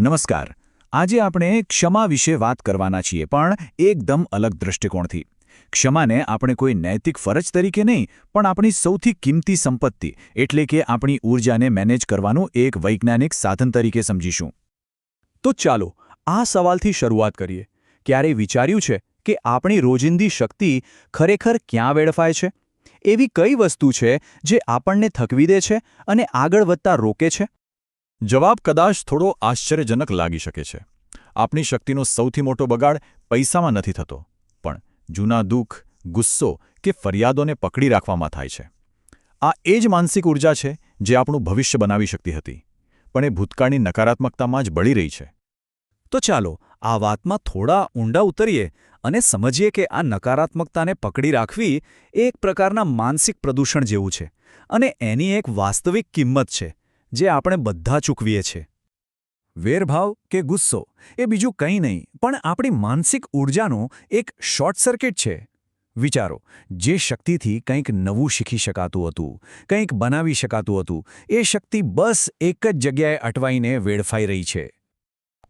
નમસ્કાર. આજે આપણે ક્ષમા વિશે વાત કરવાના છીએ, પણ એકદમ અલગ દૃષ્ટિકોણથી ક્ષમાને આપણે કોઈ નૈતિક ફરજ તરીકે નહીં, પણ આપણી સૌથી કિંમતી સંપત્તિ, એટલે કે આપણી ઊર્જાને મેનેજ કરવાનું એક વૈજ્ઞાનિક સાધન તરીકે સમજીશું. તો ચાલો, આ સવાલથી શરૂઆત કરીએ. ક્યારેય વિચાર્યું છે કે આપણી રોજિંદી શક્તિ ખરેખર ક્યાં વેડફાય છે? એવી કઈ વસ્તુ છે જે આપણને થકવી દે છે અને આગળ વધતા રોકે છે? જવાબ કદાચ થોડો આશ્ચર્યજનક લાગી શકે છે. આપણી શક્તિનો સૌથી મોટો બગાડ પૈસામાં નથી થતો, પણ જૂના દુઃખ, ગુસ્સો કે ફરિયાદોને પકડી રાખવામાં થાય છે. આ એ જ માનસિક ઊર્જા છે જે આપણું ભવિષ્ય બનાવી શકતી હતી, પણ એ ભૂતકાળની નકારાત્મકતામાં જ બળી રહી છે. તો ચાલો, આ વાતમાં થોડા ઊંડા ઉતરીએ અને સમજીએ કે આ નકારાત્મકતાને પકડી રાખવી એ એક પ્રકારના માનસિક પ્રદૂષણ જેવું છે અને એની એક વાસ્તવિક કિંમત છે. જે આપણે બધા ચૂકવીએ છીએ. વેરભાવ કે ગુસ્સો એ બીજું કંઈ નહીં, પણ આપણી માનસિક ઊર્જાનો એક શોર્ટ સર્કિટ છે. વિચારો, જે શક્તિથી કંઈક નવું શીખી શકાતું હતું, કંઈક બનાવી શકાતું હતું, એ શક્તિ બસ એક જ જગ્યાએ અટવાઈને વેડફાઈ રહી છે.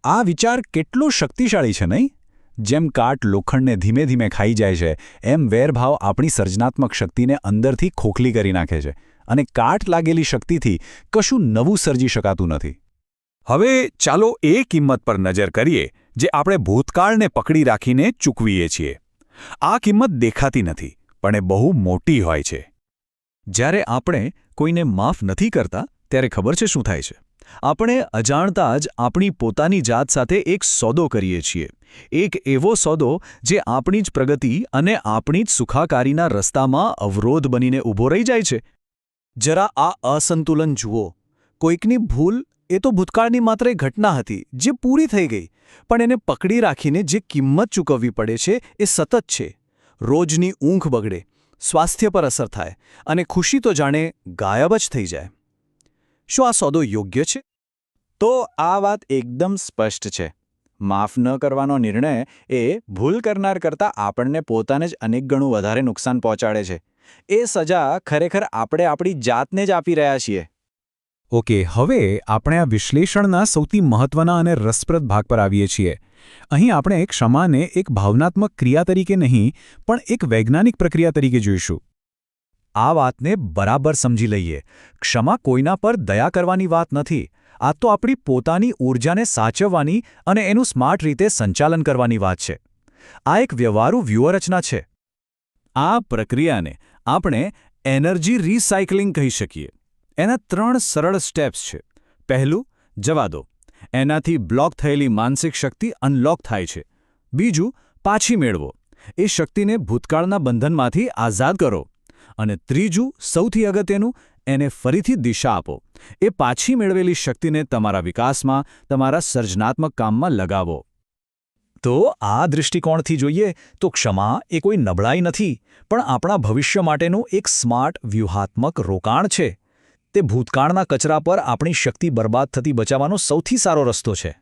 આ વિચાર કેટલો શક્તિશાળી છે નહીં? જેમ કાટ લોખંડને ધીમે ધીમે ખાઈ જાય છે, એમ વેરભાવ આપણી સર્જનાત્મક શક્તિને અંદરથી ખોખલી કરી નાખે છે. અને કાટ લાગેલી શક્તિથી કશું નવું સર્જી શકાતું નથી. હવે ચાલો એ કિંમત પર નજર કરીએ જે આપણે ભૂતકાળને પકડી રાખીને ચૂકવીએ છીએ. આ કિંમત દેખાતી નથી, પણ એ બહુ મોટી હોય છે. જ્યારે આપણે કોઈને માફ નથી કરતા, ત્યારે ખબર છે શું થાય છે. આપણે અજાણતા જ આપણી પોતાની જાત સાથે એક સોદો કરીએ છીએ. એક એવો સોદો જે આપણી જ પ્રગતિ અને આપણી જ સુખાકારીના રસ્તામાં અવરોધ બનીને ઊભો રહી જાય છે. જરા આ અસંતુલન જુઓ. કોઈકની ભૂલ એ તો ભૂતકાળની માત્ર એક ઘટના હતી, જે પૂરી થઈ ગઈ, પણ એને પકડી રાખીને જે કિંમત ચૂકવવી પડે છે એ સતત છે. રોજની ઊંઘ બગડે, સ્વાસ્થ્ય પર અસર થાય, અને ખુશી તો જાણે ગાયબ જ થઈ જાય. શું આ સોદો યોગ્ય છે? તો આ વાત એકદમ સ્પષ્ટ છે. માફ ન કરવાનો નિર્ણય એ ભૂલ કરનાર કરતાં આપણને પોતાને જ અનેક ગણું વધારે નુકસાન પહોંચાડે છે. એ સજા ખરેખર આપણે આપણી જાતને જ આપી રહ્યા છીએ. ઓકે, હવે આપણે આ વિશ્લેષણના સૌથી મહત્વના અને રસપ્રદ ભાગ પર આવીએ છીએ. અહીં આપણે ક્ષમાને એક ભાવનાત્મક ક્રિયા તરીકે નહીં, પણ એક વૈજ્ઞાનિક પ્રક્રિયા તરીકે જોઈશું. આ વાતને બરાબર સમજી લઈએ. ક્ષમા કોઈના પર દયા કરવાની વાત નથી. આ તો આપણી પોતાની ઊર્જાને સાચવવાની અને એનું સ્માર્ટ રીતે સંચાલન કરવાની વાત છે. આ એક વ્યવહારુ વ્યૂહરચના છે. આ પ્રક્રિયાને આપણે એનર્જી રિસાયકલિંગ કહી શકીએ. એના ત્રણ સરળ સ્ટેપ્સ છે. પહેલું જવા દો એનાથી બ્લોક થયેલી માનસિક શક્તિ અનલોક થાય છે. બીજું, પાછી મેળવો. એ શક્તિને ભૂતકાળના બંધનમાંથી આઝાદ કરો. અને ત્રીજું, સૌથી અગત્યનું, એને ફરીથી દિશા આપો. એ પાછી મેળવેલી શક્તિને તમારા વિકાસમાં, તમારા સર્જનાત્મક કામમાં લગાવો. તો આ દૃષ્ટિકોણથી જોઈએ તો ક્ષમા એ કોઈ નબળાઈ નથી, પણ આપણા ભવિષ્ય માટેનું એક સ્માર્ટ, વ્યૂહાત્મક રોકાણ છે. તે ભૂતકાળના કચરા પર આપણી શક્તિ બરબાદ થતી બચાવવાનો સૌથી સારો રસ્તો છે.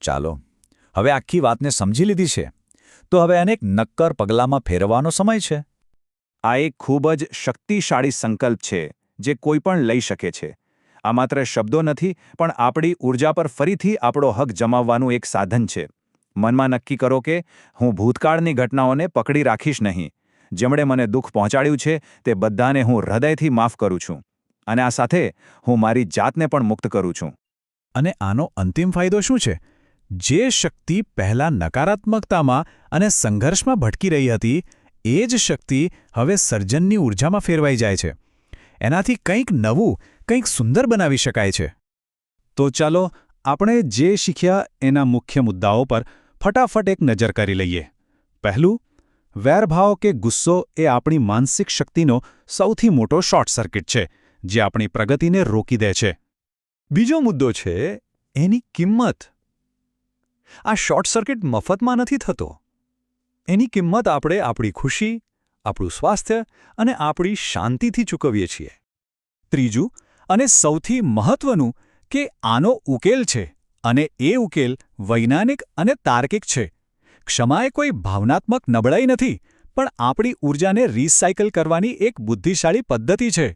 ચાલો, હવે આખી વાતને સમજી લીધી છે. તો હવે અનેક નક્કર પગલામાં ફેરવવાનો સમય છે. આ એક ખૂબ જ શક્તિશાળી સંકલ્પ છે, જે કોઈ પણ લઈ શકે છે. આ માત્ર શબ્દો નથી, પણ આપણી ઊર્જા પર ફરીથી આપણો હક જમાવવાનું એક સાધન છે. મનમાં નક્કી કરો કે હું ભૂતકાળની ઘટનાઓને પકડી રાખીશ નહીં. જેમણે મને દુઃખ પહોંચાડ્યું છે તે બધાને હું હૃદયથી માફ કરું છું. અને આ સાથે હું મારી જાતને પણ મુક્ત કરું છું. અને આનો અંતિમ ફાયદો શું છે? જે શક્તિ પહેલા નકારાત્મકતામાં અને સંઘર્ષમાં ભટકી રહી હતી એ જ શક્તિ હવે સર્જનની ઊર્જામાં ફેરવાઈ જાય છે. એનાથી કંઈક નવું કંઈક સુંદર બનાવી શકાય છે. તો ચાલો આપણે જે શીખ્યા એના મુખ્ય મુદ્દાઓ પર ફટાફટ એક નજર કરી લઈએ. પહેલું, વેરભાવ કે ગુસ્સો એ આપણી માનસિક શક્તિનો સૌથી મોટો શોર્ટ સર્કિટ છે, જે આપણી પ્રગતિને રોકી દે છે. બીજો મુદ્દો છે, એની કિંમત. આ શોર્ટ સર્કિટ મફતમાં નથી થતો. એની કિંમત આપણે આપણી ખુશી, આપણું સ્વાસ્થ્ય અને આપણી શાંતિથી ચૂકવીએ છીએ. ત્રીજું, અને સૌથી મહત્વનું, કે આનો ઉકેલ છે. અને એ ઉકેલ વૈજ્ઞાનિક અને તાર્કિક છે. ક્ષમા એ કોઈ ભાવનાત્મક નબળાઈ નથી, પણ આપણી ઊર્જાને રિસાયકલ કરવાની એક બુદ્ધિશાળી પદ્ધતિ છે.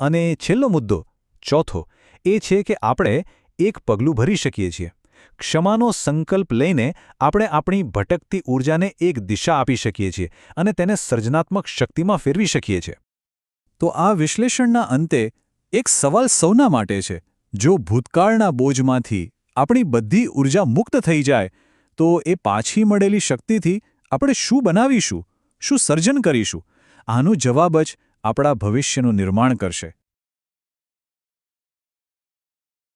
અને છેલ્લો મુદ્દો, ચોથો, એ છે કે આપણે એક પગલું ભરી શકીએ છીએ. ક્ષમાનો સંકલ્પ લઈને આપણે આપણી ભટકતી ઊર્જાને એક દિશા આપી શકીએ છીએ અને તેને સર્જનાત્મક શક્તિમાં ફેરવી શકીએ છીએ. તો આ વિશ્લેષણના અંતે એક સવાલ સૌના માટે છે. જો ભૂતકાળના બોજમાંથી આપણી બધી ઊર્જા મુક્ત થઈ જાય, તો એ પાછી મળેલી શક્તિથી આપણે શું બનાવીશું, શું સર્જન કરીશું? આનો જવાબ જ આપણા ભવિષ્યનું નિર્માણ કરશે.